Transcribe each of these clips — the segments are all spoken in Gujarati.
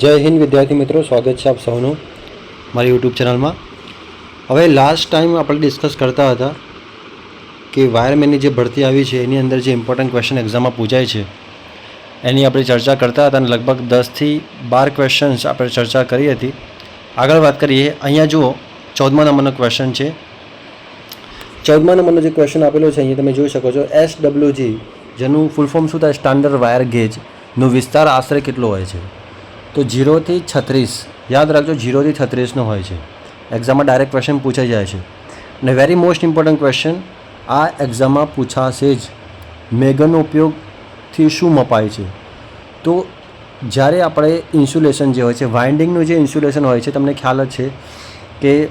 જય હિન્દ વિદ્યાર્થી મિત્રો, સ્વાગત છે આપ સૌનું મારી યુટ્યુબ ચેનલમાં. હવે લાસ્ટ ટાઈમ આપણે ડિસ્કસ કરતા હતા કે વાયરમેનની જે ભરતી આવી છે, એની અંદર જે ઇમ્પોર્ટન્ટ ક્વેશ્ચન એક્ઝામમાં પૂછાય છે, એની આપણે ચર્ચા કરતા હતા અને લગભગ દસથી બાર ક્વેશ્ચન્સ આપણે ચર્ચા કરી હતી. આગળ વાત કરીએ, અહીંયા જુઓ, ચૌદમા નંબરનો ક્વેશ્ચન છે. ચૌદમા નંબરનો જે ક્વેશ્ચન આપેલો છે, અહીંયા તમે જોઈ શકો છો એસ ડબલ્યુજી જેનું ફૂલ ફોર્મ શું થાય? સ્ટાન્ડર્ડ વાયર ગેજનો વિસ્તાર આશરે કેટલો હોય છે? તો જીરોથી છત્રીસ, યાદ રાખજો જીરોથી છત્રીસનો હોય છે. એક્ઝામમાં ડાયરેક્ટ ક્વેશ્ચન પૂછાઈ જાય છે. અને વેરી મોસ્ટ ઇમ્પોર્ટન્ટ ક્વેશ્ચન આ એક્ઝામમાં પૂછાશે જ. મેગનનો ઉપયોગથી શું મપાય છે? તો જ્યારે આપણે ઇન્સ્યુલેશન જે હોય છે વાઇન્ડિંગનું જે ઇન્સ્યુલેશન હોય છે, તમને ખ્યાલ જ છે કે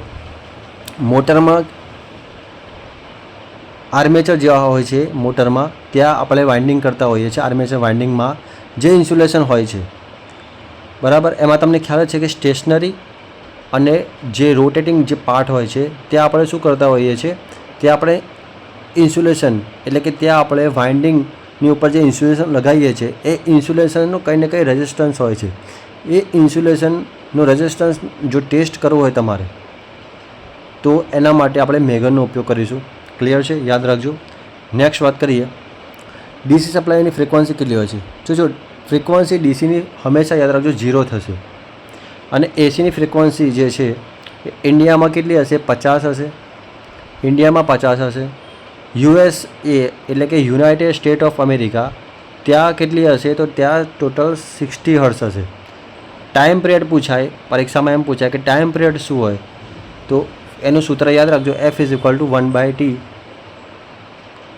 મોટરમાં આર્મેચર જેવા હોય છે, મોટરમાં, ત્યાં આપણે વાઇન્ડિંગ કરતા હોઈએ છીએ. આર્મેચર વાઇન્ડિંગમાં જે ઇન્સ્યુલેશન હોય છે બરાબર? એમાં તમને ખ્યાલ છે કે સ્ટેશનરી અને જે રોટેટિંગ જે પાર્ટ હોય છે, ત્યાં આપણે શું કરતા હોઈએ છીએ? ત્યાં આપણે ઇન્સ્યુલેશન, એટલે કે ત્યાં આપણે વાઇન્ડિંગની ઉપર જે ઇન્સ્યુલેશન લગાવીએ છીએ, એ ઇન્સ્યુલેશનનું કંઈ ને કંઈ રેઝિસ્ટન્સ હોય છે. એ ઇન્સ્યુલેશનનો રેઝિસ્ટન્સ જો ટેસ્ટ કરવો હોય તમારે, તો એના માટે આપણે મેગનનો ઉપયોગ કરીશું. ક્લિયર છે? યાદ રાખજો. નેક્સ્ટ વાત કરીએ. ડીસી સપ્લાયની ફ્રિકવન્સી કેટલી હોય છે? જો જો ફ્રિકવન્સી ડીસીની હંમેશા યાદ રાખજો ઝીરો થશે. અને એસીની ફ્રિકવન્સી જે છે, એ ઇન્ડિયામાં કેટલી હશે? પચાસ હશે. ઇન્ડિયામાં પચાસ હશે. યુએસ એ, એટલે કે યુનાઇટેડ સ્ટેટ ઓફ અમેરિકા, ત્યાં કેટલી હશે? તો ત્યાં ટોટલ સિક્સટી હર્સ હશે. ટાઈમ પિરિયડ પૂછાય, પરીક્ષામાં એમ પૂછાય કે ટાઈમ પિરિયડ શું હોય? તો એનું સૂત્ર યાદ રાખજો F is equal to one by T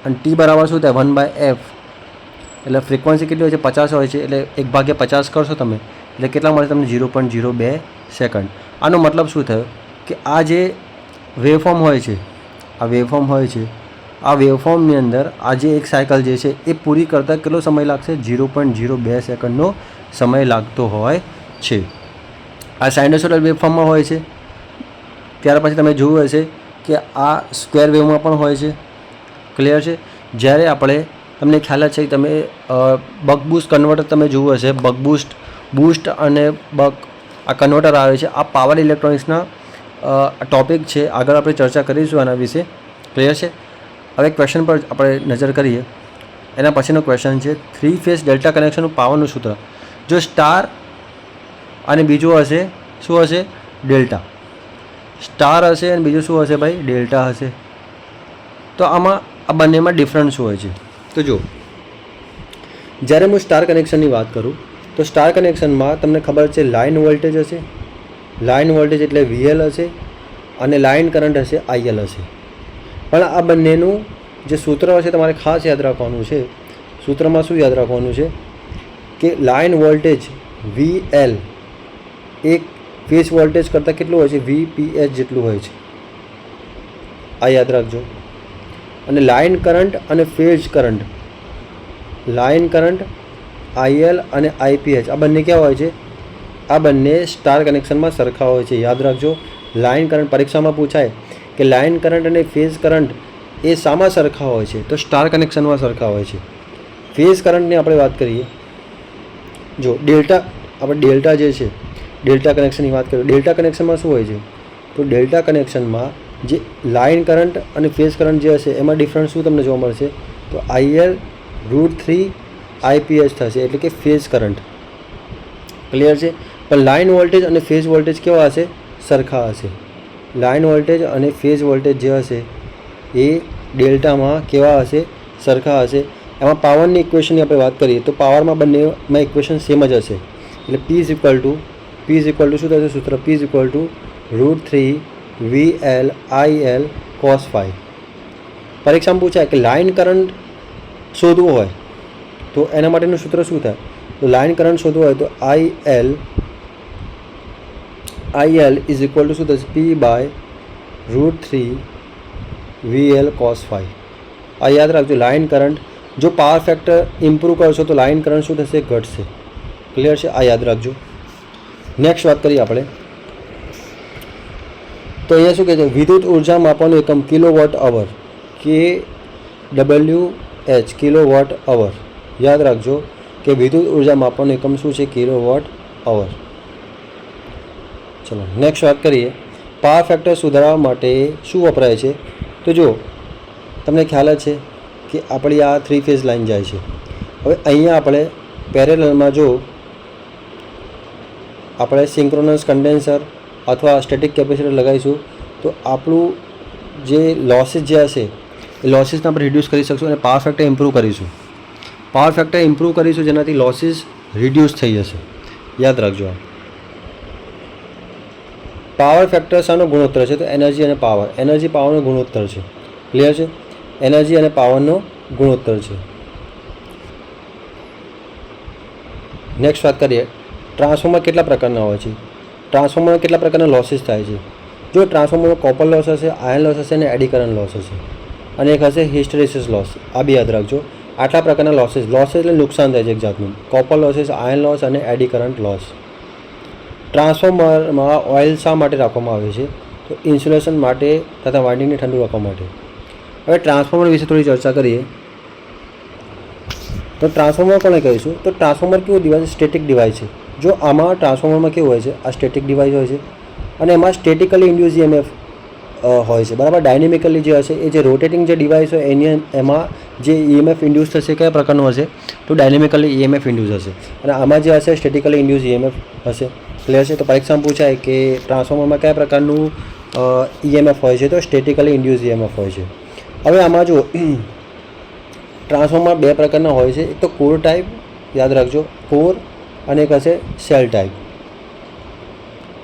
અને ટી બરાબર શું થાય? વન બાય એફ એટલે ફ્રિકવન્સી કેટલી હોય છે? પચાસ હોય છે. એટલે એક ભાગ્યા પચાસ કરશો તમે, એટલે કેટલા મળે તમને? ઝીરો પોઈન્ટ ઝીરો બે સેકન્ડ આનો મતલબ શું થયો? કે આ જે વેવફોર્મ હોય છે, આ વેવફોર્મ હોય છે, આ વેવફોર્મની અંદર આ જે એક સાયકલ જે છે, એ પૂરી કરતાં કેટલો સમય લાગશે? ઝીરો પોઈન્ટ ઝીરો બે સેકન્ડનો સમય લાગતો હોય છે. આ સાઇનોસોડલ વેવફોર્મમાં હોય છે. ત્યાર પછી તમે જોયું હશે કે આ સ્ક્વેર વેવમાં પણ હોય છે. ક્લિયર છે? જ્યારે આપણે તમને ખ્યાલ છે તમે બક બૂસ્ટ કન્વર્ટર તમે જોયું હશે, બક બૂસ્ટ બૂસ્ટ અને બક, આ કન્વર્ટર આવે છે. આ પાવર ઇલેક્ટ્રોનિક્સના ટોપિક છે. આગળ આપણે ચર્ચા કરીશું આના વિશે. ક્લિયર છે? હવે ક્વેશ્ચન પર આપણે નજર કરીએ. એના પછીનો ક્વેશ્ચન છે થ્રી ફેઝ ડેલ્ટા કનેક્શનનું પાવરનું સૂત્ર. જો સ્ટાર અને બીજું હશે, શું હશે? ડેલ્ટા સ્ટાર હશે અને બીજું શું હશે ભાઈ? ડેલ્ટા હશે. તો આમાં, આ બંનેમાં ડિફરન્સ શું હોય છે. તો જો જ્યારે હું સ્ટાર કનેક્શનની વાત કરું, તો સ્ટાર કનેક્શનમાં તમને ખબર છે લાઇન વોલ્ટેજ હશે લાઇન વોલ્ટેજ એટલે વીએલ હશે અને લાઇન કરંટ હશે આઈએલ હશે. પણ આ બંનેનું જે સૂત્ર હશે તમારે ખાસ યાદ રાખવાનું છે, સૂત્રમાં શું યાદ રાખવાનું છે? કે લાઇન વોલ્ટેજ વી એલ એક ફેઝ વોલ્ટેજ કરતાં કેટલું હોય છે? વીપીએચ જેટલું હોય છે. આ યાદ રાખજો. અને લાઇન કરંટ અને phase current. Line current IL અને આઈપીએચ આ બંને કેવા હોય છે? આ બંને સ્ટાર કનેક્શનમાં સરખા હોય છે. યાદ રાખજો, લાઇન કરંટ પરીક્ષામાં પૂછાય કે લાઇન કરંટ અને ફેઝ કરંટ એ સામાં સરખા હોય છે? તો સ્ટાર કનેક્શનમાં સરખા હોય છે. ફેઝ કરંટની આપણે વાત કરીએ. જો, ડેલ્ટા, આપણે ડેલ્ટા જે છે, ડેલ્ટા કનેક્શનની વાત કરીએ. ડેલ્ટા કનેક્શનમાં શું હોય છે? તો ડેલ્ટા કનેક્શનમાં જે લાઇન કરંટ અને ફેઝ કરંટ જે હશે, એમાં ડિફરન્સ શું તમને જોવા મળશે? તો આઈએલ રૂટ થ્રી આઈપીએચ થશે, એટલે કે ફેઝ કરંટ. ક્લિયર છે? પણ લાઇન વોલ્ટેજ અને ફેઝ વોલ્ટેજ કેવા હશે? સરખા હશે. લાઇન વોલ્ટેજ અને ફેઝ વોલ્ટેજ જે હશે, એ ડેલ્ટામાં કેવા હશે? સરખા હશે. એમાં પાવરની ઇક્વેશનની આપણે વાત કરીએ, તો પાવરમાં બંનેમાં ઇક્વેશન સેમ જ હશે. એટલે P is equal to P is equal to શું થશે? સૂત્ર P is equal to root three V L I L cos phi પરીક્ષામાં પૂછાય કે લાઇન કરંટ શોધવો હોય તો એના માટેનું સૂત્ર શું થાય? તો લાઇન કરંટ શોધવો હોય તો I L I L is equal to શું થશે? P by root three V L cos five આ યાદ રાખજો, લાઇન કરંટ જો પાવર ફેક્ટર ઇમ્પ્રૂવ કરશો તો લાઇન કરંટ શું થશે? ઘટશે. ક્લિયર છે? આ યાદ રાખજો. નેક્સ્ટ વાત કરીએ આપણે. તો અહીંયા શું કહે છે? વિદ્યુત ઊર્જા માપવાનું એકમ kilo watt hour. K W H kilo watt hour. યાદ રાખજો કે વિદ્યુત ઊર્જા માપવાનું એકમ શું છે? Kilo watt hour. ચલો નેક્સ્ટ વાત કરીએ. પાવર ફેક્ટર સુધારવા માટે શું વપરાય છે? તો જુઓ, તમને ખ્યાલ છે કે આપણી આ થ્રી ફેઝ લાઈન જાય છે. હવે અહીંયા આપણે પેરેલલમાં જો આપણે સિંક્રોનસ કન્ડેન્સર અથવા સ્ટેટિક કેપેસિટર લગાવીશું, તો આપણું જે લોસીસ જે હશે, એ લોસીસને આપણે રિડ્યુસ કરી શકશું અને પાવર ફેક્ટર ઇમ્પ્રૂવ કરીશું. પાવર ફેક્ટર ઇમ્પ્રૂવ કરીશું જેનાથી લોસીસ રિડ્યુસ થઈ જશે. યાદ રાખજો આ. પાવર ફેક્ટર શાનો ગુણોત્તર છે? તો એનર્જી અને પાવર એનર્જી પાવરનો ગુણોત્તર છે. ક્લિયર છે? એનર્જી અને પાવરનો ગુણોત્તર છે. નેક્સ્ટ વાત કરીએ. ટ્રાન્સફોર્મર કેટલા પ્રકારના હોય છે? ટ્રાન્સફોર્મરમાં કેટલા પ્રકારના લોસીસ થાય છે? જો ટ્રાન્સફોર્મરમાં કોપર લોસ હશે આયર્ન લોસ હશે અને એડિકરન લોસ હશે. અને એક હશે હિસ્ટરેસિસ લોસ આ બી યાદ રાખજો. આટલા પ્રકારના લોસીસ લોસ એટલે નુકસાન થાય છે એક જાતનું. કોપર લોસીસ આયર્ન લોસ અને એડિકરન્ટ લોસ ટ્રાન્સફોર્મરમાં ઓઇલ શા માટે રાખવામાં આવે છે? તો ઇન્સ્યુલેશન માટે તથા વાઇન્ડિંગને ઠંડુ રાખવા માટે. હવે ટ્રાન્સફોર્મર વિશે થોડી ચર્ચા કરીએ. તો ટ્રાન્સફોર્મર કોને કહીશું? તો ટ્રાન્સફોર્મર કેવું ડિવાઇસ સ્ટેટિક ડિવાઇસ છે. જો આમાં ટ્રાન્સફોર્મરમાં કેવું હોય છે? આ સ્ટેટિક ડિવાઇસ હોય છે. અને એમાં સ્ટેટિકલી ઇન્ડ્યુઝ ઇએમએફ હોય છે. બરાબર? ડાયનેમિકલી જે હશે, એ જે રોટેટિંગ જે ડિવાઇસ હોય, એની એમાં જે ઈએમએફ ઇન્ડ્યુસ થશે કયા પ્રકારનું હશે? તો ડાયનેમિકલી ઈએમએફ ઇન્ડ્યુસ હશે. અને આમાં જે હશે સ્ટેટિકલી ઇન્ડ્યુઝ ઈએમએફ હશે. ક્લિયર છે તો પરીક્ષામાં પૂછાય કે ટ્રાન્સફોર્મરમાં કયા પ્રકારનું ઈએમએફ હોય છે? તો સ્ટેટિકલી ઇન્ડ્યુઝ ઈએમએફ હોય છે. હવે આમાં જો ટ્રાન્સફોર્મર બે પ્રકારના હોય છે. એક તો કોર ટાઈપ યાદ રાખજો. કોર અને એક હશે સેલ ટાઈપ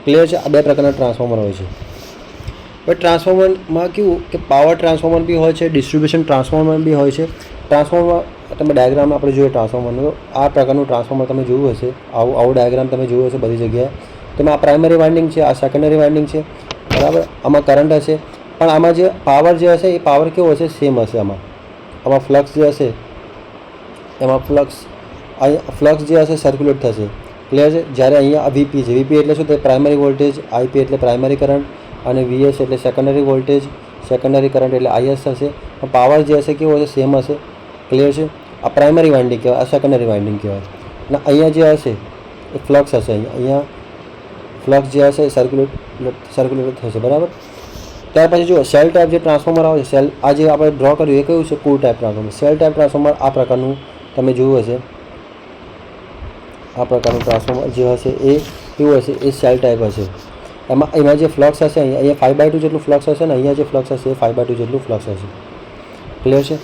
ક્લિયર છે? આ બે પ્રકારના ટ્રાન્સફોર્મર હોય છે. હવે ટ્રાન્સફોર્મરમાં કેવું કે પાવર ટ્રાન્સફોર્મર બી હોય છે ડિસ્ટ્રીબ્યુશન ટ્રાન્સફોર્મર બી હોય છે. ટ્રાન્સફોર્મર તમે ડાયાગ્રામ આપણે જોઈએ ટ્રાન્સફોર્મરનું આ પ્રકારનું ટ્રાન્સફોર્મર તમે જોયું હશે. આવું આવું ડાયાગ્રામ તમે જોયું હશે બધી જગ્યાએ. તેમાં આ પ્રાઇમરી વાઇન્ડિંગ છે, આ સેકન્ડરી વાઇન્ડિંગ છે. બરાબર? આમાં કરંટ હશે. પણ આમાં જે પાવર જે હશે, એ પાવર કેવો હશે? સેમ હશે આમાં. આમાં ફ્લક્સ જે હશે, એમાં ફ્લક્સ અહીં ફ્લક્સ જે હશે સર્ક્યુલેટ થશે. ક્લિયર છે? જ્યારે અહીંયા વીપી છે. વીપી એટલે શું? તે પ્રાઇમરી વોલ્ટેજ આઈપી એટલે પ્રાઇમરી કરંટ અને વીએસ એટલે સેકન્ડરી વોલ્ટેજ સેકન્ડરી કરંટ એટલે આઈએસ થશે. પણ પાવર જે હશે, કેવો હશે? સેમ હશે. ક્લિયર છે? આ પ્રાઇમરી વાઇન્ડિંગ કહેવાય, આ સેકન્ડરી વાઇન્ડિંગ કહેવાય. અને અહીંયા જે હશે, એ ફ્લક્સ હશે અહીંયા. અહીંયા ફ્લક્સ જે હશે, એ સર્ક્યુલેટ સર્ક્યુલેટ થશે. બરાબર? ત્યાર પછી જો સેલ ટાઈપ જે ટ્રાન્સફોર્મર આવે છે સેલ આ જે આપણે ડ્રો કર્યું, એ કયું છે? Core type transformer shell type transformer આ પ્રકારનું તમે જોયું હશે. આ પ્રકારનું ટ્રાન્સફોર્મર જે હશે એ કેવું હશે એ સેલ ટાઈપ હશે એમાં એમાં જે ફ્લક્સ હશે, અહીંયા અહીંયા ફાઈવ બાય ટુ જેટલું ફ્લક્સ હશે ને, અહીંયા જે ફ્લક્સ હશે, એ ફાઈવ બાય ટુ જેટલું ફ્લક્સ હશે. ક્લિયર છે?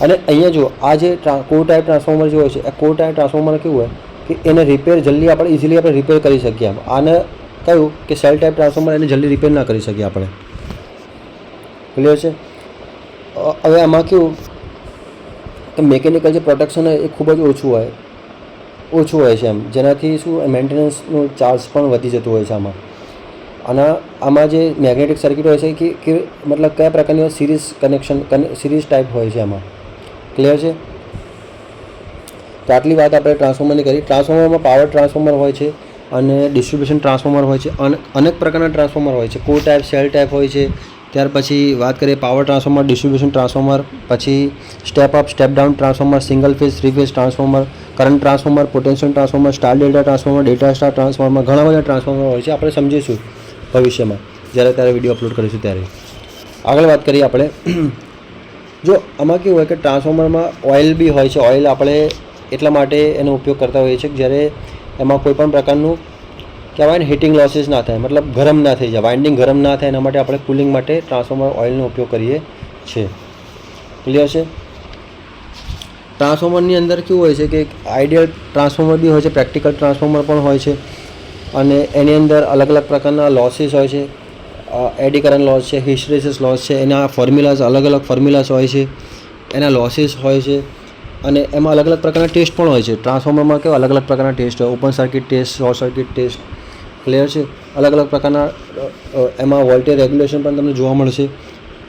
અને અહીંયા જુઓ, આ જે કોર ટાઈપ ટ્રાન્સફોર્મર જે હોય છે, એ કોર ટાઈપ ટ્રાન્સફોર્મર કેવું હોય કે એને રિપેર જલ્દી આપણે ઇઝીલી આપણે રિપેર કરી શકીએ આમ. આને કયું કે સેલ ટાઈપ ટ્રાન્સફોર્મર એને જલ્દી રિપેર ના કરી શકીએ આપણે. ક્લિયર છે? હવે આમાં કેવું કે મેકેનિકલ જે પ્રોટેક્શન હોય એ ખૂબ જ ઓછું હોય. ઓછું હોય છે એમ. જેનાથી શું મેન્ટેનન્સનો ચાર્જ પણ વધી જતો હોય છે આમાં. અને આમાં જે મેગ્નેટિક સર્કિટ હોય છે કે કે મતલબ કયા પ્રકારની સિરીઝ કનેક્શન સિરીઝ ટાઈપ હોય છે આમાં. ક્લિયર છે? તો આટલી વાત આપણે ટ્રાન્સફોર્મરની કરી. ટ્રાન્સફોર્મરમાં પાવર ટ્રાન્સફોર્મર હોય છે અને ડિસ્ટ્રીબ્યુશન ટ્રાન્સફોર્મર હોય છે અને અનેક પ્રકારના ટ્રાન્સફોર્મર હોય છે. કો ટાઈપ સેલ ટાઈપ હોય છે. ત્યાર પછી વાત કરીએ પાવર ટ્રાન્સફોર્મર ડિસ્ટ્રીબ્યુશન ટ્રાન્સફોર્મર પછી step up step down transformer single phase three phase transformer current transformer potential transformer star delta transformer data star transformer ઘણા બધા ટ્રાન્સફોર્મર હોય છે, આપણે સમજીશું ભવિષ્યમાં, જ્યારે ત્યારે વીડિયો અપલોડ કરીશું ત્યારે. આગળ વાત કરીએ આપણે. જો આમાં કેવું હોય કે ટ્રાન્સફોર્મરમાં ઓઇલ બી હોય છે ઓઇલ આપણે એટલા માટે એનો ઉપયોગ કરતા હોઈએ છીએ જ્યારે એમાં કોઈપણ પ્રકારનું કહેવાય ને હીટિંગ લોસીસ ના થાય, મતલબ ગરમ ના થઈ જાય વાઇન્ડિંગ ગરમ ના થાય, એના માટે આપણે કુલિંગ માટે ટ્રાન્સફોર્મર ઓઇલનો ઉપયોગ કરીએ છીએ. ક્લિયર છે? ટ્રાન્સફોર્મરની અંદર કેવું હોય છે કે આઈડિયલ ટ્રાન્સફોર્મર બી હોય છે પ્રેક્ટિકલ ટ્રાન્સફોર્મર પણ હોય છે, અને એની અંદર અલગ અલગ પ્રકારના લોસીસ હોય છે એડી લોસ છે હિસ્ટ્રેસિસ લોસ છે, એના ફોર્મ્યુલાઝ અલગ અલગ ફોર્મ્યુલાઝ હોય છે, એના લોસીસ હોય છે, અને એમાં અલગ અલગ પ્રકારના ટેસ્ટ પણ હોય છે. ટ્રાન્સફોર્મરમાં કેવા અલગ અલગ પ્રકારના ટેસ્ટ હોય open circuit test short circuit test clear છે? અલગ અલગ પ્રકારના એમાં વોલ્ટેજ રેગ્યુલેશન પણ તમને જોવા મળશે.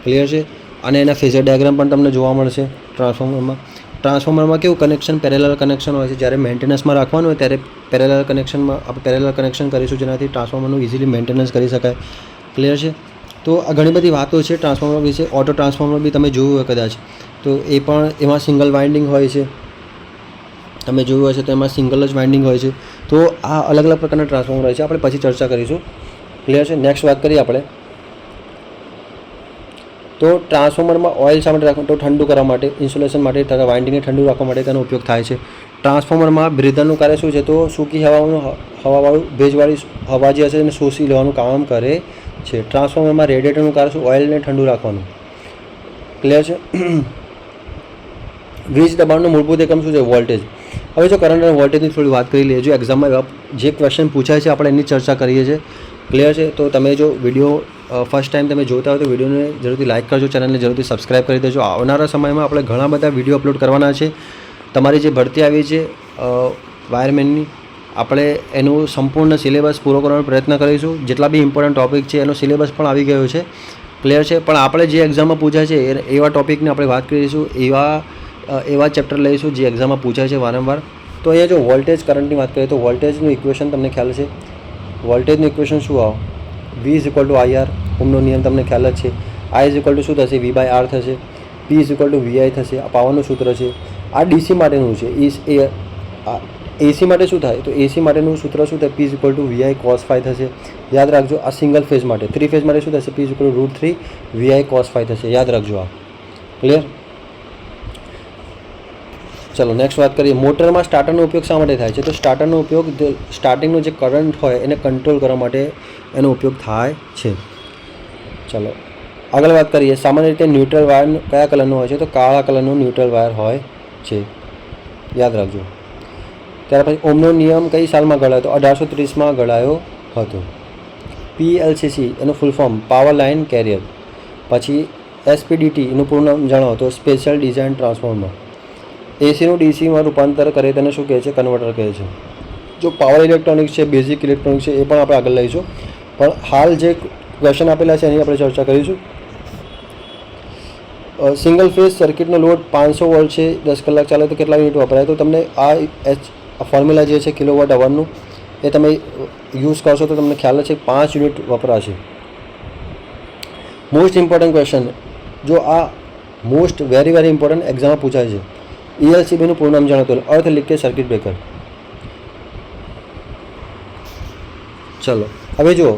ક્લિયર છે? અને એના ફેઝર ડાયાગ્રામ પણ તમને જોવા મળશે ટ્રાન્સફોર્મરમાં. ટ્રાન્સફોર્મરમાં કેવું? કનેક્શન, પેરેલલ કનેક્શન હોય છે. જ્યારે મેન્ટેનન્સમાં રાખવાનું હોય, ત્યારે પેરેલલ કનેક્શનમાં, આપણે પેરેલલ કનેક્શન કરીશું, જેનાથી ટ્રાન્સફોર્મરનું ઇઝીલી મેન્ટેનન્સ કરી શકાય. ક્લિયર છે? તો આ ઘણી બધી વાતો છે ટ્રાન્સફોર્મર વિશે. ઓટો ટ્રાન્સફોર્મર બી તમે જોયું હોય કદાચ. તો એ પણ એમાં સિંગલ વાઇન્ડિંગ હોય છે. તમે જોયું હશે તો એમાં સિંગલ જ વાઇન્ડિંગ હોય છે. તો આ અલગ અલગ પ્રકારના ટ્રાન્સફોર્મર હોય છે. આપણે પછી ચર્ચા કરીશું. ક્લિયર છે? નેક્સ્ટ વાત કરીએ આપણે. તો ટ્રાન્સફોર્મરમાં ઓઇલ શા માટે રાખવું તો ઠંડુ કરવા માટે, ઇન્સ્યુલેશન માટે તથા વાઇન્ડિંગને ઠંડુ રાખવા માટે તેનો ઉપયોગ થાય છે. ટ્રાન્સફોર્મરમાં બ્રિધરનું કાર્ય શું છે? તો સૂકી હવાનું હવાવાળું ભેજવાળી હવા જે હશે એને શોષી લેવાનું કામ કરે છે. ટ્રાન્સફોર્મરમાં રેડિએટરનું કાર્ય શું? ઓઇલને ઠંડુ રાખવાનું. ક્લિયર છે? વીજ દબાણનું મૂળભૂત એકમ શું છે? વોલ્ટેજ. હવે જો કરંટ અને વોલ્ટેજની થોડી વાત કરી લઈએ જો એક્ઝામમાં જે ક્વેશ્ચન પૂછાય છે, આપણે એની ચર્ચા કરીએ છીએ. ક્લિયર છે? તો તમે જો વીડિયો ફર્સ્ટ ટાઈમ તમે જોતા હોય તો વિડીયોને જરૂરથી લાઇક કરજો ચેનલને જરૂરથી સબસ્ક્રાઇબ કરી દેજો. આવનારા સમયમાં આપણે ઘણા બધા વીડિયો અપલોડ કરવાના છે. તમારી જે ભરતી આવી છે વાયરમેનની આપણે એનું સંપૂર્ણ સિલેબસ પૂરો કરવાનો પ્રયત્ન કરીશું. જેટલા બી ઇમ્પોર્ટન્ટ ટોપિક છે, એનો સિલેબસ પણ આવી ગયો છે. ક્લિયર છે? પણ આપણે જે એક્ઝામમાં પૂછાય છે એવા ટૉપિકની આપણે વાત કરીશું. એવા એવા ચેપ્ટર લઈશું જે એક્ઝામમાં પૂછાય છે વારંવાર. તો અહીંયા જો વોલ્ટેજ કરંટની વાત કરીએ તો વોલ્ટેજનું ઇક્વેશન તમને ખ્યાલ છે વોલ્ટેજનું ઇક્વેશન શું આવો? V is equal to IR ઓમનો નિયમ તમને ખ્યાલ જ છે. આઈ ઇઝ ઇક્વલ ટુ શું થશે? વી બાય આર થશે. P is equal to VI થશે. આ પાવરનું સૂત્ર છે. આ ડીસી માટેનું છે. ઇસ એ એસી માટે શું થાય? તો એસી માટેનું સૂત્ર શું થાય? P is equal to VI cos phi થશે. યાદ રાખજો, આ સિંગલ ફેઝ માટે. થ્રી ફેઝ માટે શું થશે? P is equal to root three VI cos phi થશે. યાદ રાખજો આ. ક્લિયર ચલો નેક્સ્ટ વાત કરીએ. મોટરમાં સ્ટાર્ટરનો ઉપયોગ શા માટે થાય છે? તો સ્ટાર્ટરનો ઉપયોગ સ્ટાર્ટિંગનો જે કરંટ હોય એને કંટ્રોલ કરવા માટે એનો ઉપયોગ થાય છે. ચલો, આગળ વાત કરીએ. સામાન્ય રીતે ન્યુટ્રલ વાયર કયા કલરનો હોય છે? તો કાળા કલરનો ન્યુટ્રલ વાયર હોય છે. યાદ રાખજો. ત્યાર પછી ઓમનો નિયમ કઈ સાલમાં ઘડાયો તો અઢારસો ત્રીસમાં ઘડાયો હતો. પીએલસીસી એનું full form power line carrier પછી એસપીડીટી એનું પૂર્ણ નામ જણાવો તો સ્પેશિયલ ડિઝાઇન ટ્રાન્સફોર્મર એસીનું ડીસીમાં રૂપાંતર કરે તેને શું કહે છે? કન્વર્ટર કહે છે. જો પાવર ઇલેક્ટ્રોનિક્સ છે બેઝિક ઇલેક્ટ્રોનિક્સ છે, એ પણ આપણે આગળ લઈશું. પણ હાલ જે ક્વેશ્ચન આપેલા છે, એની આપણે ચર્ચા કરીશું. સિંગલ ફેઝ સર્કિટનો લોડ પાંચસો વોલ્ટ છે, દસ કલાક ચાલે તો કેટલા યુનિટ વપરાય? તો તમને આ એચ ફોર્મ્યુલા જે છે કિલો વોટ અવરનું એ તમે યુઝ કરશો તો તમને ખ્યાલ છે પાંચ યુનિટ વપરાશે. મોસ્ટ ઇમ્પોર્ટન્ટ ક્વેશ્ચન જો આ મોસ્ટ વેરી વેરી ઇમ્પોર્ટન્ટ એક્ઝામમાં પૂછાય છે ઈએલસીબીનું પૂરું નામ જણાવતો અર્થ લીકેજ સર્કિટ બ્રેકર. ચલો, હવે જુઓ.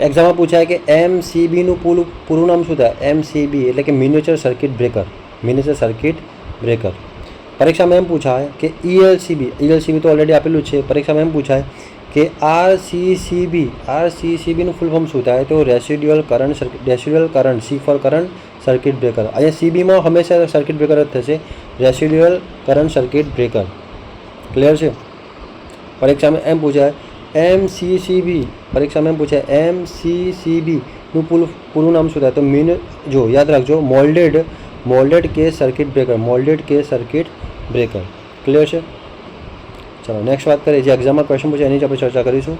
એક્ઝામમાં પૂછાય કે એમ સીબીનું પૂરું પૂરું નામ શું થાય? એમ સીબી એટલે કે miniature circuit breaker miniature circuit breaker પરીક્ષામાં એમ પૂછાય કે E ઈએલસીબી ઈએલસીબી તો ઓલરેડી આપેલું છે. પરીક્ષામાં એમ પૂછાય કે આર સીસીબી આર સીસીબીનું ફૂલ ફોર્મ શું થાય? તો residual current residual current C for current circuit breaker અહીંયા સીબીમાં હંમેશા સર્કિટ બ્રેકર જ થશે. Residual current circuit breaker clear છે? પરીક્ષામાં એમ પૂછાય એમ સી સી બી પરીક્ષામાં એમ પૂછાય એમ સી સી બીનું પૂરું પૂરું નામ શું થાય? તો મીન જો, યાદ રાખજો moulded moulded case circuit breaker moulded case circuit breaker clear છે? ચલો નેક્સ્ટ વાત કરીએ. જે એક્ઝામમાં ક્વેશ્ચન પૂછે એની જ આપણે ચર્ચા કરીશું.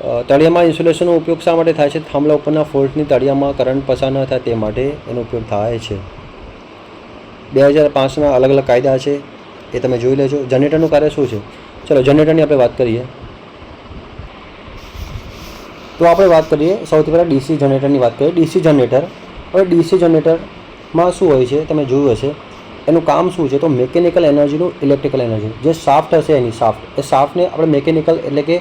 તળિયામાં ઇન્સ્યુલેશનનો ઉપયોગ શા માટે થાય છે? થાંભલા ઉપરના ફોલ્ટની તળિયામાં કરંટ પસાર ન થાય તે માટે એનો ઉપયોગ થાય છે. બે હજાર પાંચના અલગ અલગ કાયદા છે, એ તમે જોઈ લેજો. જનરેટરનું કાર્ય શું છે? ચલો, જનરેટરની આપણે વાત કરીએ. તો આપણે વાત કરીએ સૌથી પહેલાં ડીસી જનરેટરની વાત કરીએ. ડીસી જનરેટર, હવે ડીસી જનરેટરમાં શું હોય છે? તમે જોયું હશે. એનું કામ શું છે? તો મિકેનિકલ એનર્જીનું ઇલેક્ટ્રિકલ એનર્જી જે સાફ્ટ હશે એની સાફ્ટ એ સાફ્ટને આપણે મિકેનિકલ એટલે કે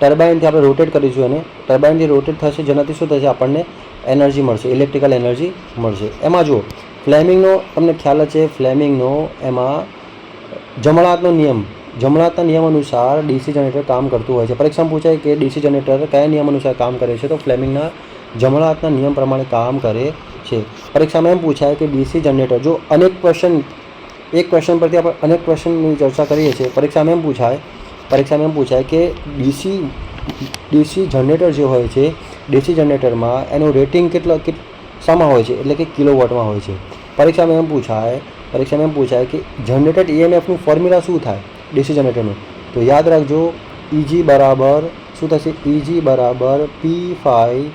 ટર્બાઇનથી આપણે રોટેટ કરીશું એને. ટર્બાઇનથી રોટેટ થશે, જેનાથી શું થશે? આપણને એનર્જી મળશે, ઇલેક્ટ્રિકલ એનર્જી મળશે. એમાં જુઓ, ફ્લેમિંગનો તમને ખ્યાલ છે ફ્લેમિંગનો એમાં જમણા હાથનો નિયમ. જમણા હાથના નિયમ અનુસાર ડીસી જનરેટર કામ કરતું હોય છે. પરીક્ષામાં પૂછાય કે ડીસી જનરેટર કયા નિયમ અનુસાર કામ કરે છે? તો ફ્લેમિંગના જમણા હાથના નિયમ પ્રમાણે કામ કરે છે. પરીક્ષામાં એમ પૂછાય કે ડીસી જનરેટર, જો અનેક ક્વેશ્ચન એક ક્વેશ્ચન પરથી આપણે અનેક ક્વેશ્ચનની ચર્ચા કરીએ છીએ. પરીક્ષામાં એમ પૂછાય પરીક્ષામાં એમ પૂછાય કે ડીસી ડીસી જનરેટર જે હોય છે ડીસી જનરેટરમાં એનું રેટિંગ કેટલો કેટ શામાં હોય છે? એટલે કે કિલો વોટમાં હોય છે. પરીક્ષામાં એમ પૂછાય, પરીક્ષામાં એમ પૂછાય કે જનરેટેડ ઈએમએફનું ફોર્મ્યુલા શું થાય? ડીસી જનરેટરનું તો યાદ રાખજો ઇજી બરાબર શું થશે? ઇજી બરાબર P phi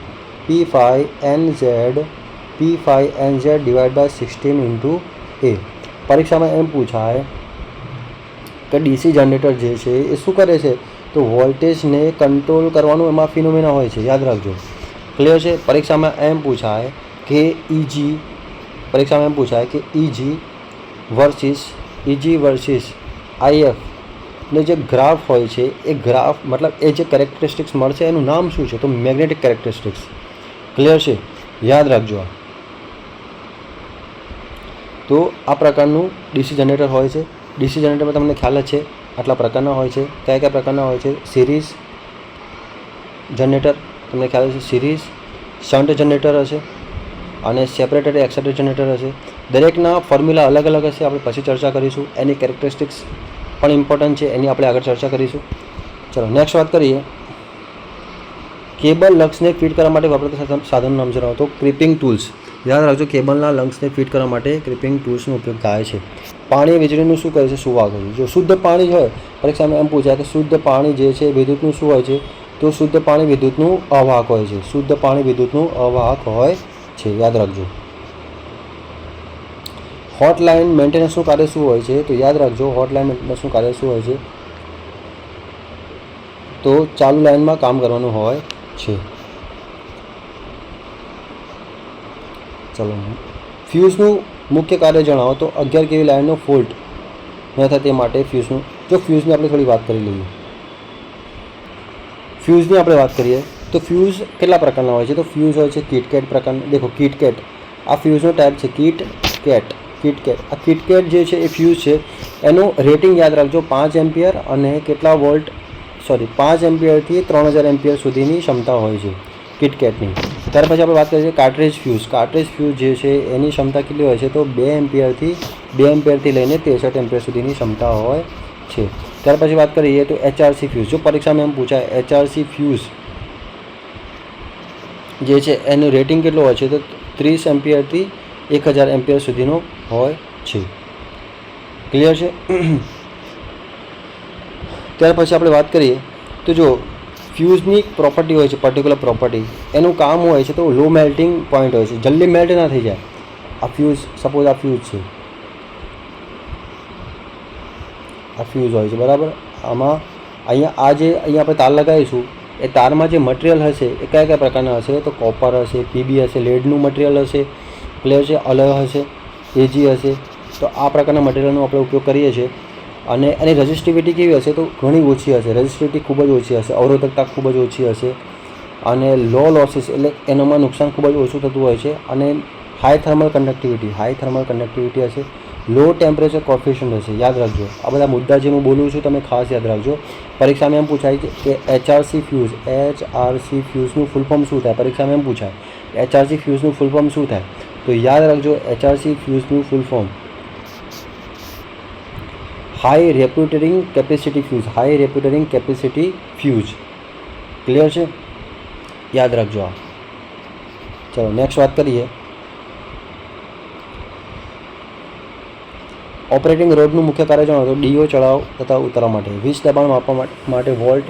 P phi N Z P phi N Z divide by sixteen into A પરીક્ષામાં એમ પૂછાય કે ડીસી જનરેટર જે છે એ શું કરે છે? તો વોલ્ટેજને કંટ્રોલ કરવાનું એમાં ફિનોમિના હોય છે. યાદ રાખજો. ક્લિયર છે? પરીક્ષામાં એમ પૂછાય કે ઇજી પરીક્ષામાં એમ પૂછાય કે EG versus EG versus IF ને જે ગ્રાફ હોય છે, એ ગ્રાફ મતલબ એ જે કેરેક્ટરિસ્ટિક્સ મળશે એનું નામ શું છે? તો મેગ્નેટિક કેરેક્ટરિસ્ટિક્સ ક્લિયર છે? યાદ રાખજો આ. તો આ પ્રકારનું ડીસી જનરેટર હોય છે. ડીસી જનરેટરમાં તમને ખ્યાલ જ છે, આટલા પ્રકારના હોય છે, કયા કયા પ્રકારના હોય છે, સિરીઝ જનરેટર, તમને ખ્યાલ છે સિરીઝ, શન્ટ જનરેટર હશે અને સેપરેટેડ એક્સાઇટેડ જનરેટર હશે. દરેકના ફોર્મ્યુલા અલગ અલગ હશે, આપણે પછી ચર્ચા કરીશું. એની કેરેક્ટરિસ્ટિક્સ પણ ઇમ્પોર્ટન્ટ છે, એની આપણે આગળ ચર્ચા કરીશું. ચલો નેક્સ્ટ વાત કરીએ. કેબલ લક્સને ફિટ કરવા માટે વપરાતા સાધન- સાધનનું નામ જણાવો. તો ક્રિપિંગ ટૂલ્સ યાદ રાખજો કેબલના લંગ્સને ફિટ કરવા માટે ક્રિપિંગ ટૂલ્સનો ઉપયોગ થાય છે. પાણી વીજળીનું શું કરે છે? હોય જો શુદ્ધ પાણી હોય, પરીક્ષામાં એમ પૂછાય કે શુદ્ધ પાણી જે છે વિદ્યુતનું શું હોય છે? તો શુદ્ધ પાણી વિદ્યુતનું અવાહક હોય છે. શુદ્ધ પાણી વિદ્યુતનું અવાહક હોય છે. યાદ રાખજો. હોટલાઇન મેન્ટેનન્સનું કાર્ય શું હોય છે? તો યાદ રાખજો હોટલાઇન મેન્ટેનન્સનું કાર્ય શું હોય છે? તો ચાલુ લાઇનમાં કામ કરવાનું હોય છે. ચલો ફ્યુઝનું મુખ્ય કાર્ય જણાવો તો અગિયાર કેવી લાઇનનો ફોલ્ટ ન થાય તે માટે ફ્યુઝનું. જો ફ્યુઝની આપણે થોડી વાત કરી લઈએ. ફ્યુઝની આપણે વાત કરીએ તો ફ્યુઝ કેટલા પ્રકારના હોય છે? તો ફ્યુઝ હોય છે કિટકેટ પ્રકારના દેખો કિટકેટ આ ફ્યુઝનો ટાઈપ છે કિટ કેટ કિટકેટ આ કિટકેટ જે છે એ ફ્યુઝ છે. એનું રેટિંગ યાદ રાખજો પાંચ એમ્પિયર અને કેટલા વોલ્ટ સોરી, પાંચ એમ્પિયરથી ત્રણ હજાર એમ્પિયર સુધીની ક્ષમતા હોય છે. કિટકેટની ત્યાર પછી આપણે વાત કરીએ છીએ કાર્ટ્રેજ ફ્યુઝ કાર્ટ્રેજ ફ્યુઝ જે છે, એની ક્ષમતા કેટલી હોય છે? તો બે એમ્પિયરથી બે એમ્પિયરથી લઈને ત્રેસઠ એમ્પિયર સુધીની ક્ષમતા હોય છે. ત્યાર પછી વાત કરીએ તો એચઆરસી ફ્યુઝ જો પરીક્ષામાં એમ પૂછાય એચઆરસી ફ્યુઝ જે છે, એનું રેટિંગ કેટલું હોય છે? તો ત્રીસ એમ્પિયરથી એક હજાર એમ્પિયર સુધીનો હોય છે. ક્લિયર છે? ત્યાર પછી આપણે વાત કરીએ તો જો ફ્યુઝની પ્રોપર્ટી હોય છે પર્ટિક્યુલર પ્રોપર્ટી એનું કામ હોય છે તો લો મેલ્ટિંગ પોઈન્ટ હોય છે, જલ્દી મેલ્ટ ના થઈ જાય. આ ફ્યુઝ સપોઝ આ ફ્યુઝ છે. આ ફ્યુઝ હોય છે, બરાબર? આમાં અહીંયા, આ જે અહીંયા આપણે તાર લગાવીશું, એ તારમાં જે મટીરિયલ હશે, એ કયા કયા પ્રકારના હશે? તો કોપર હશે પીબી હશે લેડનું મટીરિયલ હશે ક્લિયર છે અલગ હશે એજી હશે. તો આ પ્રકારના મટીરિયલનો આપણે ઉપયોગ કરીએ છીએ. અને એની રજિસ્ટિવિટી કેવી હશે તો ઘણી ઓછી હશે. રજિસ્ટિવિટી ખૂબ જ ઓછી હશે. અવરોધકતા ખૂબ જ ઓછી હશે. અને લો લોસીસ એટલે એનામાં નુકસાન ખૂબ જ ઓછું થતું હોય છે. અને high thermal conductivity high thermal conductivity હશે. લો ટેમ્પરેચર કોફિશિયન્ટ હશે. યાદ રાખજો. આ બધા મુદ્દા જે હું બોલું છું, તમે ખાસ યાદ રાખજો. પરીક્ષામાં એમ પૂછાય છે કે એચઆરસી ફ્યુઝ એચ આરસી ફ્યુઝનું ફૂલ ફોર્મ શું થાય? પરીક્ષામાં એમ પૂછાય. એચઆરસી ફ્યુઝનું ફૂલ ફોર્મ શું થાય? તો યાદ રાખજો HRC ફ્યુઝનું full form high rupturing capacity fuse high rupturing capacity fuse clear છે? યાદ રાખજો આ. ચલો નેક્સ્ટ વાત કરીએ. ઓપરેટિંગ રોડનું મુખ્ય કાર્ય જણાવો તો ડીઓ ચડાવ તથા ઉતારવા માટે. વીજ દબાણ માપવા માટે- માટે વોલ્ટ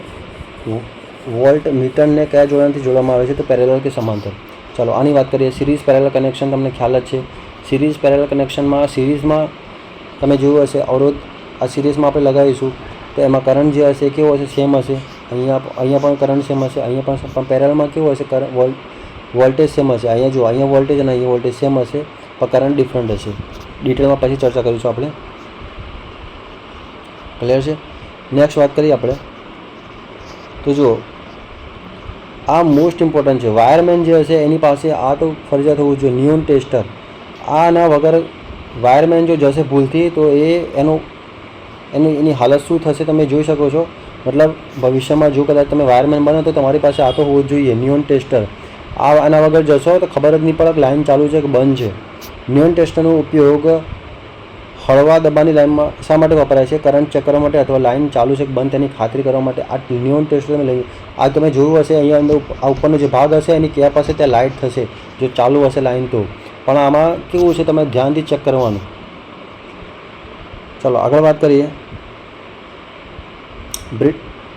વોલ્ટ મીટરને કયા જોડાણથી જોડવામાં આવે છે તો પેરેલલ કે સમાંતર? ચાલો, આની વાત કરીએ. સિરીઝ પેરેલલ કનેક્શન તમને ખ્યાલ જ છે. સિરીઝ પેરેલલ કનેક્શનમાં સિરીઝમાં તમે જોયું હશે અવરોધ આ સિરીઝમાં આપણે લગાવીશું. તો એમાં કરંટ જે હશે, કેવો હશે? સેમ હશે. અહીંયા અહીંયા પણ કરંટ સેમ હશે, અહીંયા પણ પણ પેરેલમાં કેવું હશે? કરંટ વોલ્ટ વોલ્ટેજ સેમ હશે. અહીંયા જો, અહીંયા વોલ્ટેજ અને અહીંયા વોલ્ટેજ સેમ હશે, પણ કરંટ ડિફરન્ટ હશે. ડિટેલમાં પછી ચર્ચા કરીશું આપણે. ક્લિયર છે? નેક્સ્ટ વાત કરીએ આપણે. તો જુઓ, આ મોસ્ટ ઇમ્પોર્ટન્ટ છે. વાયરમેન જે હશે, એની પાસે આ તો ફરજિયાત હોવું જોઈએ. નિયોન ટેસ્ટર આના વગર વાયરમેન જો જશે ભૂલથી, તો એ એનું એની એની હાલત શું થશે તમે જોઈ શકો છો. મતલબ ભવિષ્યમાં જો કદાચ તમે વાયરમેન બનો તો તમારી પાસે આ તો હોવું જોઈએ નિયોન ટેસ્ટર. આ આના વગર જશો તો ખબર જ નહીં પડે કે લાઇન ચાલુ છે કે બંધ છે. નિયોન ટેસ્ટરનો ઉપયોગ હળવા દબાણની લાઇનમાં શા માટે વપરાય છે? કરંટ ચેક કરવા માટે અથવા લાઇન ચાલુ છે કે બંધ તેની ખાતરી કરવા માટે આ નિયોન ટેસ્ટર તમે લઈ આ તમે જોયું હશે અહીંયા અંદર આ ઉપરનો જે ભાગ હશે એની ક્યાં પાસે ત્યાં લાઇટ થશે, જો ચાલુ હશે લાઇન તો. પણ આમાં કેવું છે તમે ધ્યાનથી ચેક કરવાનું. ચલો આગળ વાત કરીએ.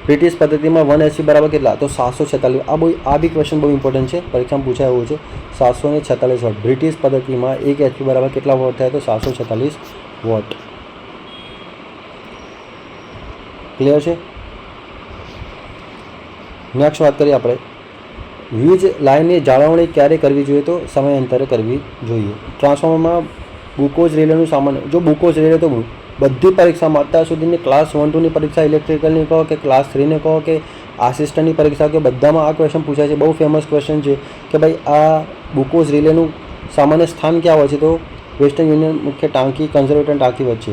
બ્રિટિશ પદ્ધતિમાં વન એસી બરાબર કેટલા? તો સાતસો છેતાલીસ. આ બહુ, આ બી ક્વેશ્ચન બહુ ઇમ્પોર્ટન્ટ છે. પરીક્ષામાં પૂછાય એવું છે. સાતસો ને છેતાલીસ વોટ. બ્રિટિશ પદ્ધતિમાં એક એચપી બરાબર કેટલા વોટ થાય? તો સાતસો છેતાલીસ વોટ. ક્લિયર છે? નેક્સ્ટ વાત કરીએ આપણે. વીજ લાઇનની જાળવણી ક્યારે કરવી જોઈએ? તો સમયાંતરે કરવી જોઈએ. ટ્રાન્સફોર્મરમાં ગ્લુકોઝ રેલેનું સામાન્ય, જો ગ્લુકોઝ રેલે તો બધી પરીક્ષામાં અત્યાર સુધીની ક્લાસ વન ટુની પરીક્ષા ઇલેક્ટ્રિકલની કહો કે ક્લાસ થ્રીની કહો કે આસિસ્ટન્ટની પરીક્ષા, કે બધામાં આ ક્વેશ્ચન પૂછાય છે. બહુ ફેમસ ક્વેશ્ચન છે કે ભાઈ આ બુકોઝ રિલેનું સામાન્ય સ્થાન ક્યાં હોય છે? તો વેસ્ટર્ન યુનિયન મુખ્ય ટાંકી કન્ઝર્વેટર ટાંકી વચ્ચે.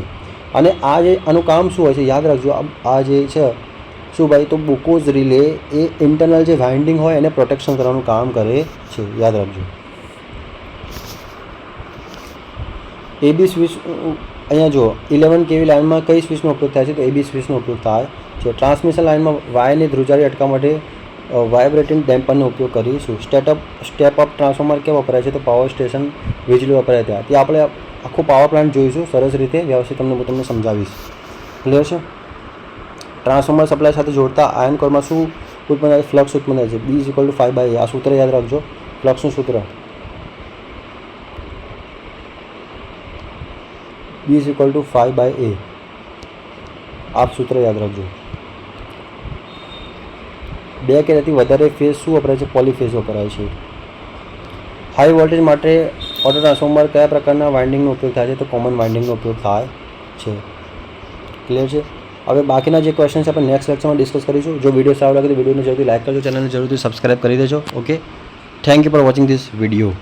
અને આ જે, આનું કામ શું હોય છે? યાદ રાખજો, આ- જે છે, શું ભાઈ? તો બુકોઝ રિલે એ ઇન્ટરનલ જે વાઇન્ડિંગ હોય એને પ્રોટેક્શન કરવાનું કામ કરે છે. યાદ રાખજો. એબી સ્વિચ અહીંયા જો ઇલેવન કેવી લાઇનમાં કઈ સ્વિચનો ઉપયોગ થાય છે તો એબી સ્વિચનો ઉપયોગ થાય. છે ટ્રાન્સમિશન લાઇનમાં વાયરની ધ્રુજારી અટકાવવા માટે વાઇબ્રેટિંગ ડેમ્પરનો ઉપયોગ કરીશું. સ્ટેટઅપ સ્ટેપ અપ ટ્રાન્સફોર્મર ક્યાં વપરાય છે તો પાવર સ્ટેશન વીજળી વપરાય ત્યાં. ત્યાં આપણે આખું પાવર પ્લાન્ટ જોઈશું, સરસ રીતે વ્યવસ્થિત તમને હું તમને સમજાવીશ. ક્લિયર છે? ટ્રાન્સફોર્મર સપ્લાય સાથે જોડતા આયન કોરમાં શું ઉત્પન્ન થાય ફ્લક્સ ઉત્પન્ન થાય છે. B equal to five by આ સૂત્ર યાદ રાખજો. ફ્લક્સનું સૂત્ર. B is equal to five by એ આપ સૂત્ર યાદ રાખજો. બે કે તેથી વધારે ફેઝ શું વપરાય છે? પોલીફેઝ વપરાય છે. હાઈ વોલ્ટેજ માટે ઓટો ટ્રાન્સફોર્મર કયા પ્રકારના વાઇન્ડિંગનો ઉપયોગ થાય છે? તો કોમન વાઇન્ડિંગનો ઉપયોગ થાય છે. ક્લિયર છે? હવે બાકીના જે ક્વેશ્ચન છે, આપણે નેક્સ્ટ લેક્ચરમાં ડિસ્કસ કરીશું. જો વીડિયો સારો લાગે તો વિડીયોને જરૂરથી લાઈક કરજો. ચેનલને જરૂરથી સબસ્ક્રાઈબ કરી દેજો. Okay thank you for watching this video